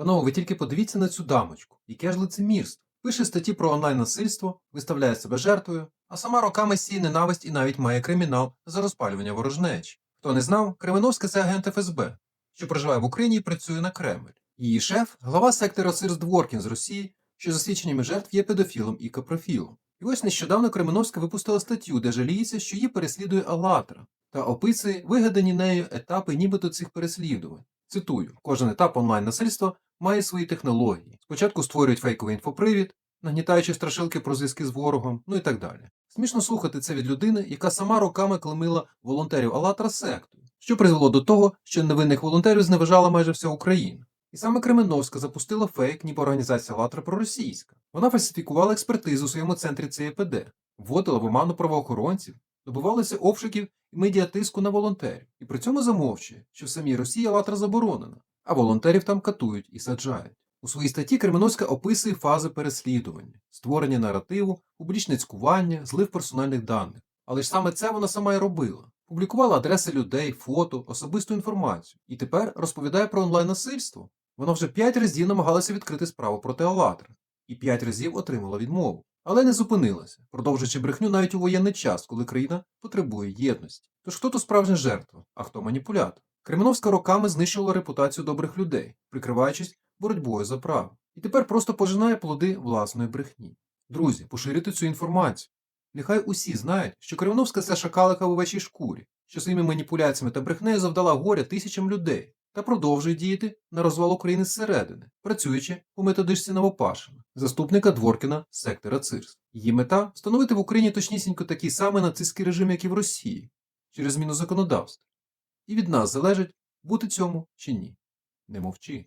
Панове, ви тільки подивіться на цю дамочку, яке ж лицемірство. Пише статті про онлайн-насильство, виставляє себе жертвою, а сама роками сіє ненависть і навіть має кримінал за розпалювання ворожнечі. Хто не знав, Кременовська це агент ФСБ, що проживає в Україні і працює на Кремль. Її шеф глава сектора Сирс Дворкін з Росії, що за свідченнями жертв є педофілом і капрофілом. І ось нещодавно Кременовська випустила статтю, де жаліється, що її переслідує Алатра, та описує вигадані нею етапи нібито цих переслідувань. Цитую: кожен етап онлайн-насильства має свої технології. Спочатку створюють фейковий інфопривід, нагнітаючи страшилки про зв'язки з ворогом, ну і так далі. Смішно слухати це від людини, яка сама роками клемила волонтерів Алатра сектою, що призвело до того, що невинних волонтерів зневажала майже вся Україна. І саме Кременовська запустила фейк, ніби організація Алатра проросійська. Вона фальсифікувала експертизу у своєму центрі ЦЕПД, вводила в оману правоохоронців, добивалася обшуків і медіатиску на волонтерів, і при цьому замовчує, що в самій Росії Алатра заборонена, а волонтерів там катують і саджають. У своїй статті Кременовська описує фази переслідування, створення наративу, публічне цькування, злив персональних даних. Але ж саме це вона сама й робила. Публікувала адреси людей, фото, особисту інформацію і тепер розповідає про онлайн-насильство. Вона вже п'ять разів намагалася відкрити справу проти Алатра і п'ять разів отримала відмову. Але не зупинилася, продовжуючи брехню навіть у воєнний час, коли країна потребує єдності. Тож хто тут справжня жертва, а хто маніпулятор? Кременовська роками знищувала репутацію добрих людей, прикриваючись боротьбою за право. І тепер просто пожинає плоди власної брехні. Друзі, поширюйте цю інформацію. Нехай усі знають, що Кременовська це шакалика в овечій шкурі, що своїми маніпуляціями та брехнею завдала горя тисячам людей та продовжує діяти на розвал України зсередини, працюючи по методичці Новопашина, заступника Дворкіна сектора ЦИРС. Її мета встановити в Україні точнісінько такий самий нацистський режим, як і в Росії, через зміну законодавства. І від нас залежить, бути цьому чи ні. Не мовчи.